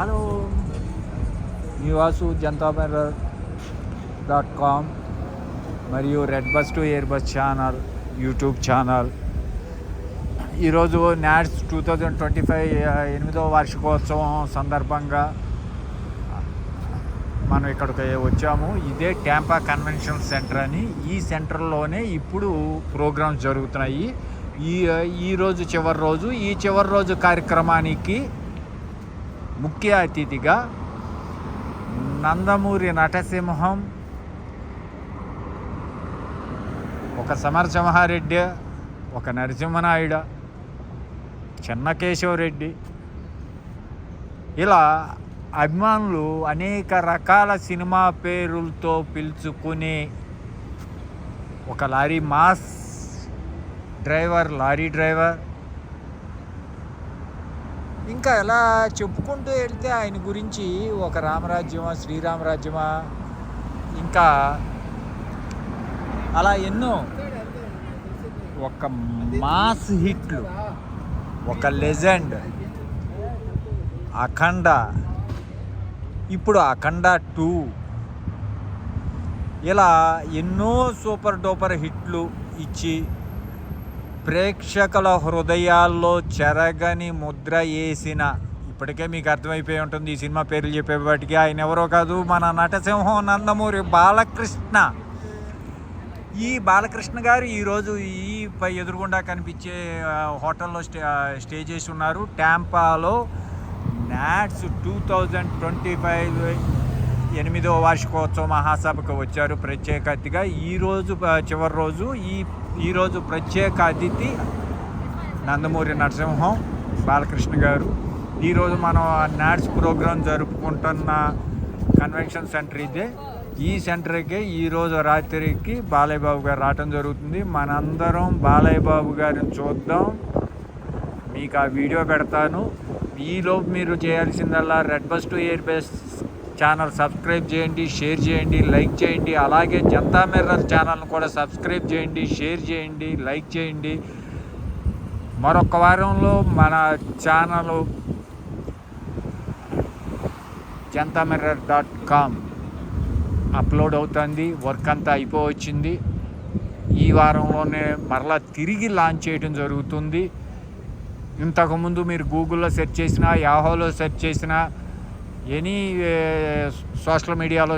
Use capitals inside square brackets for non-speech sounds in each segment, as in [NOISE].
Hello. నివాసు Janata dot com మరియు red bus to air bus channel YouTube channel ఈరోజు NATS two thousand twenty five ఎనిమిదవ వార్షికోత్సవం సందర్భంగా మనం ఇక్కడికి వచ్చాము. ఇదే ట్యాంపా కన్వెన్షన్ సెంటర్ అని. ఈ సెంటర్లోనే ఇప్పుడు ప్రోగ్రామ్స్ జరుగుతున్నాయి. ఈ ఈరోజు చివరి రోజు. ఈ చివరి రోజు కార్యక్రమానికి ముఖ్య అతిథిగా నందమూరి నటసింహం ఒక సమరసింహారెడ్డి ఒక నరసింహనాయుడు చెన్నకేశవరెడ్డి. ఇలా అభిమానులు అనేక రకాల సినిమా పేరులతో పిలుచుకునే ఒక lorry mass driver lorry driver ఇంకా ఎలా చెప్పుకుంటూ వెళ్తే ఆయన గురించి ఒక రామరాజ్యమా శ్రీరామరాజ్యమా ఇంకా అలా ఎన్నో ఒక మాస్ హిట్లు ఒక లెజెండ్ అఖండ ఇప్పుడు అఖండ టూ. ఇలా ఎన్నో సూపర్ డూపర్ హిట్లు ఇచ్చి ప్రేక్షకుల హృదయాల్లో చెరగని ముద్ర వేసిన ఇప్పటికే మీకు అర్థమైపోయి ఉంటుంది ఈ సినిమా పేర్లు చెప్పేవాటికి ఆయన ఎవరో కాదు మన నటసింహం నందమూరి బాలకృష్ణ. ఈ బాలకృష్ణ గారు ఈరోజు ఈ పై ఎదురుగుండా కనిపించే హోటల్లో స్టే స్టే చేసి ఉన్నారు. ట్యాంపాలో NATS two thousand twenty five ఎనిమిదవ వార్షికోత్సవ మహాసభకు వచ్చారు ప్రత్యేక అతిథిగా. ఈరోజు చివరి రోజు ఈ ఈరోజు ప్రత్యేక అతిథి నందమూరి నరసింహం బాలకృష్ణ గారు. ఈరోజు మనం నాట్స్ ప్రోగ్రాం జరుపుకుంటున్న కన్వెన్షన్ సెంటర్ ఇదే. ఈ సెంటర్కి ఈరోజు రాత్రికి బాలయ్య బాబు గారు రావటం జరుగుతుంది. మనందరం బాలయ్య బాబు గారిని చూద్దాం. మీకు ఆ వీడియో పెడతాను. ఈలోపు మీరు చేయాల్సిందల్లా red bus to air bus channel subscribe చేయండి షేర్ చేయండి లైక్ చేయండి. అలాగే జనతా మిర్రర్ ఛానల్ను కూడా సబ్స్క్రైబ్ చేయండి షేర్ చేయండి లైక్ చేయండి. మరొక వారంలో మన channel Janata mirror dot com upload అవుతుంది. వర్క్ అంతా అయిపోవచ్చింది. ఈ వారంలోనే మరలా తిరిగి లాంచ్ చేయడం జరుగుతుంది. ఇంతకుముందు మీరు గూగుల్లో సెర్చ్ చేసినా యాహోలో సెర్చ్ చేసినా ఎనీ సోషల్ మీడియాలో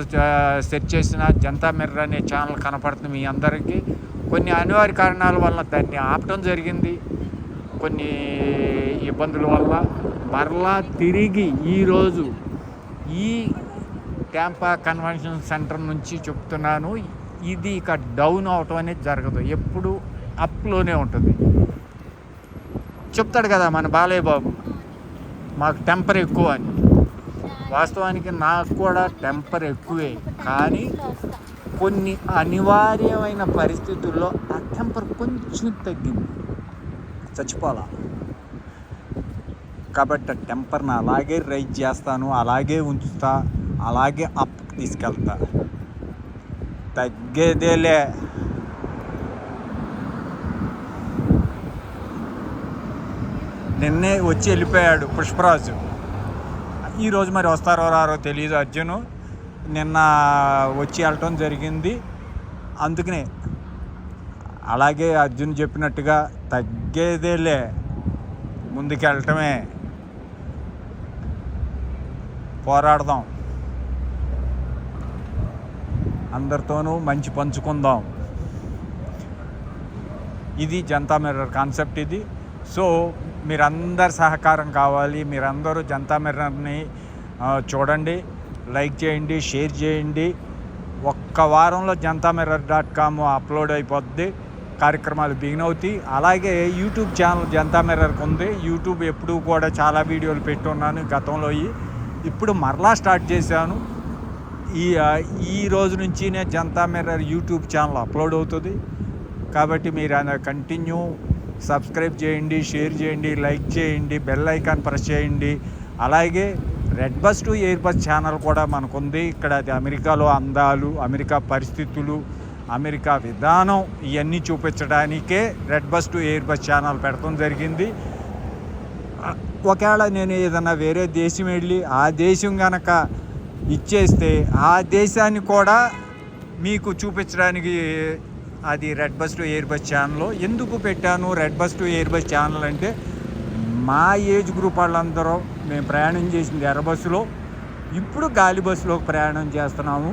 సెర్చ్ చేసిన జనతా మిర్రర్ అనే ఛానల్ కనపడుతుంది మీ అందరికీ. కొన్ని అనివార్య కారణాల వల్ల దాన్ని ఆపటం జరిగింది. కొన్ని ఇబ్బందుల వల్ల. మరలా తిరిగి ఈరోజు ఈ ట్యాంపా కన్వెన్షన్ సెంటర్ నుంచి చెప్తున్నాను. ఇది ఇక డౌన్ అవటం అనేది జరగదు. ఎప్పుడు అప్లోనే ఉంటుంది. చెప్తాడు కదా మన బాలయ్య బాబు మాకు టెంపర్ ఎక్కువ అని. వాస్తవానికి నాకు కూడా టెంపర్ ఎక్కువే. కానీ కొన్ని అనివార్యమైన పరిస్థితుల్లో ఆ టెంపర్ కొంచెం తగ్గింది. చచ్చిపోలా కాబట్టి ఆ టెంపర్ని అలాగే రైజ్ చేస్తాను అలాగే ఉంచుతా అలాగే అప్ తీసుకెళ్తా. తగ్గేదేలే. నిన్నే వచ్చి వెళ్ళిపోయాడు పుష్పరాజు. ఈరోజు మరి వస్తారో రారో తెలియదు అర్జును. నిన్న వచ్చి వెళ్ళటం జరిగింది. అందుకనే అలాగే అర్జున్ చెప్పినట్టుగా తగ్గేదేలే. ముందుకెళ్ళటమే. పోరాడదాం. అందరితోనూ మంచి పంచుకుందాం. ఇది జనతా మిర్రర్ కాన్సెప్ట్ ఇది. సో మీరందరి సహకారం కావాలి మీరందరూ జనతా మిర్రర్ని చూడండి లైక్ చేయండి షేర్ చేయండి. ఒక్క వారంలో Janata mirror dot com upload అయిపోద్ది కార్యక్రమాలు బిగిన్ అవుతాయి. అలాగే యూట్యూబ్ ఛానల్ జనతా మిర్రర్కి ఉంది. యూట్యూబ్ ఎప్పుడూ కూడా చాలా వీడియోలు పెట్టున్నాను గతంలో ఇప్పుడు మరలా స్టార్ట్ చేశాను. ఈ ఈ రోజు నుంచినే Janata mirror YouTube channel upload అవుతుంది. కాబట్టి మీరు కంటిన్యూ సబ్స్క్రైబ్ చేయండి షేర్ చేయండి లైక్ చేయండి బెల్ ఐకాన్ ప్రెస్ చేయండి. అలాగే red bus to air bus channel కూడా మనకుంది. ఇక్కడ అది అమెరికాలో అందాలు అమెరికా పరిస్థితులు అమెరికా విధానం ఇవన్నీ చూపించడానికే red bus to air bus channel పెడతాం జరిగింది. ఒకవేళ నేను ఏదైనా వేరే దేశం వెళ్ళి ఆ దేశం కనుక ఇచ్చేస్తే ఆ దేశాన్ని కూడా మీకు చూపించడానికి అది red bus to air bus channel ఎందుకు పెట్టాను red bus to air bus channel అంటే మా ఏజ్ గ్రూప్ వాళ్ళందరూ మేము ప్రయాణం చేసింది ఎర్ర బస్సులో ఇప్పుడు గాలి బస్సులో ప్రయాణం చేస్తున్నాము.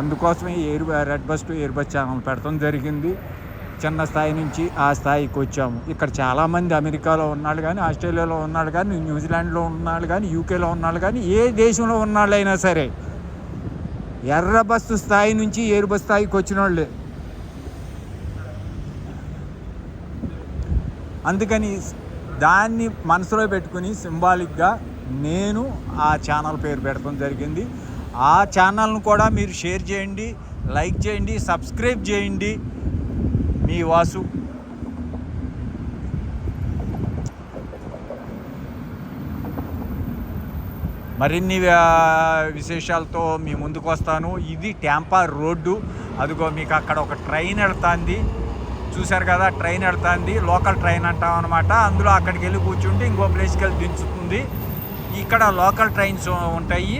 అందుకోసమే air red bus to air bus channel పెడతాం జరిగింది. చిన్న స్థాయి నుంచి ఆ స్థాయికి వచ్చాము. ఇక్కడ చాలామంది అమెరికాలో ఉన్నాడు కానీ ఆస్ట్రేలియాలో ఉన్నాడు కానీ న్యూజిలాండ్లో ఉన్నాడు కానీ యూకేలో ఉన్నాడు కానీ ఏ దేశంలో ఉన్నాళ్ళైనా సరే ఎర్ర బస్సు స్థాయి నుంచి ఎయిర్ బస్ స్థాయికి వచ్చిన వాళ్ళే అందుకని దాన్ని మనసులో పెట్టుకుని సింబాలిక్గా నేను ఆ ఛానల్ పేరు పెట్టడం జరిగింది. ఆ ఛానల్ను కూడా మీరు షేర్ చేయండి లైక్ చేయండి సబ్స్క్రైబ్ చేయండి. మీ వాసు. మరిన్ని విశేషాలతో మీ ముందుకు వస్తాను. ఇది ట్యాంపా రోడ్డు. అదిగో మీకు అక్కడ ఒక ట్రైన్ వెళ్తాంది. చూశారు కదా ట్రైన్ వెళ్తుంది లోకల్ ట్రైన్ అంటాం అనమాట అందులో అక్కడికి వెళ్ళి కూర్చుంటే ఇంకో ప్లేస్కి వెళ్ళి దించుతుంది. ఇక్కడ లోకల్ ట్రైన్స్ ఉంటాయి.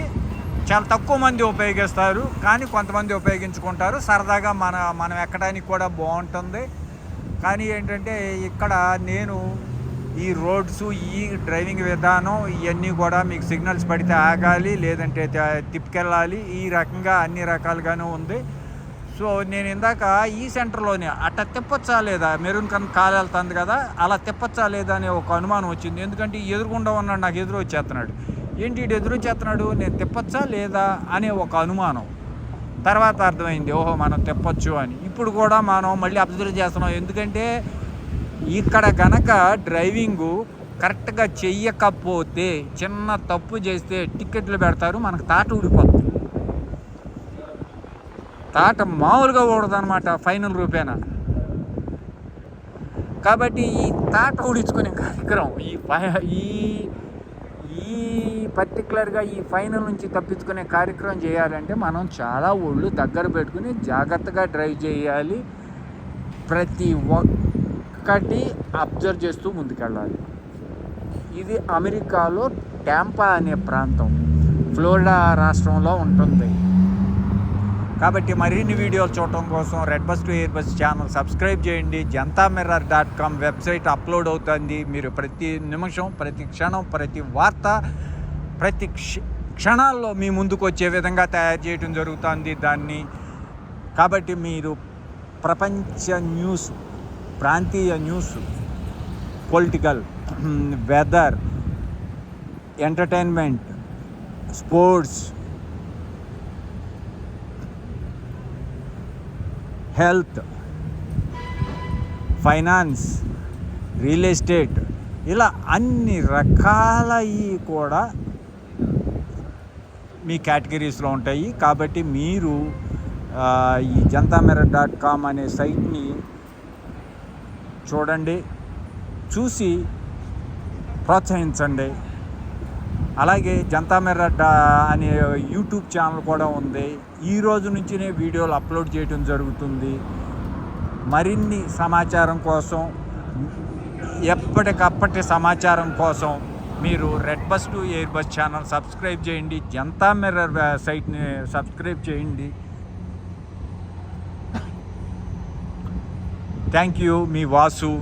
చాలా తక్కువ మంది ఉపయోగిస్తారు కానీ కొంతమంది ఉపయోగించుకుంటారు. సరదాగా మన మనం ఎక్కడానికి కూడా బాగుంటుంది. కానీ ఏంటంటే ఇక్కడ నేను ఈ రోడ్స్ ఈ డ్రైవింగ్ విధానం ఇవన్నీ కూడా మీకు సిగ్నల్స్ పడితే ఆగాలి లేదంటే తిప్పుకెళ్ళాలి. ఈ రకంగా అన్ని రకాలుగానే ఉంది. సో నేను ఇందాక ఈ సెంటర్లోనే అట్ట తిప్పచ్చా లేదా? మెరూన్ కన్ కాలు వెళ్తుంది కదా అలా తిప్పచ్చా లేదా అనే ఒక అనుమానం వచ్చింది. ఎందుకంటే ఎదురుకుండా ఎదురుగుండా ఉన్నాడు నాకు ఎదురు వచ్చేస్తున్నాడు ఏంటి ఇటు ఎదురు వచ్చేస్తున్నాడు నేను తిప్పచ్చా లేదా అనే ఒక అనుమానం. తర్వాత అర్థమైంది ఓహో మనం తిప్పచ్చు అని. ఇప్పుడు కూడా మనం మళ్ళీ అబ్జర్వ్ చేస్తున్నాం. ఎందుకంటే ఇక్కడ గనక డ్రైవింగు కరెక్ట్గా చెయ్యకపోతే చిన్న తప్పు చేస్తే టిక్కెట్లు పెడతారు మనకు తాట ఊడిపోతుంది. తాట మామూలుగా ఓడదనమాట ఫైనల్ రూపేనా? కాబట్టి ఈ తాట ఊడించుకునే కార్యక్రమం ఈ ఫై- ఈ ఈ పర్టికులర్గా ఈ ఫైనల్ నుంచి తప్పించుకునే కార్యక్రమం చేయాలంటే మనం చాలా ఒళ్ళు దగ్గర పెట్టుకుని జాగ్రత్తగా డ్రైవ్ చేయాలి. ప్రతి ఒక్కటి అబ్జర్వ్ చేస్తూ ముందుకెళ్ళాలి. ఇది అమెరికాలో ట్యాంపా అనే ప్రాంతం ఫ్లోరిడా రాష్ట్రంలో ఉంటుంది. కాబట్టి మరిన్ని వీడియోలు చూడటం కోసం red bus to air bus channel subscribe చేయండి. Janata mirror dot com website upload అవుతుంది. మీరు ప్రతి నిమిషం ప్రతి క్షణం ప్రతి వార్త ప్రతి క్షణాల్లో మీ ముందుకు వచ్చే విధంగా తయారు చేయడం జరుగుతుంది. దాన్ని కాబట్టి మీరు ప్రపంచ న్యూస్ ప్రాంతీయ news political [CLEARS THROAT] weather entertainment sports health finance real estate ఇలా అన్ని రకాలవి కూడా మీ కేటగిరీస్లో ఉంటాయి. కాబట్టి మీరు ఈ జనతామెర డాట్ కామ్ అనే సైట్ని చూడండి చూసి ప్రోత్సహించండి. అలాగే జనతామెర డా అనే యూట్యూబ్ ఛానల్ కూడా ఉంది. ఈ రోజు నుంచినే వీడియోలు అప్లోడ్ చేయడం జరుగుతుంది. మరిన్ని సమాచారం కోసం ఎప్పటికప్పటి సమాచారం కోసం మీరు red bus to air bus channel subscribe చేయండి. జనతా మిర్రర్ సైట్ని సబ్స్క్రైబ్ చేయండి. థ్యాంక్ యూ మీ వాసు.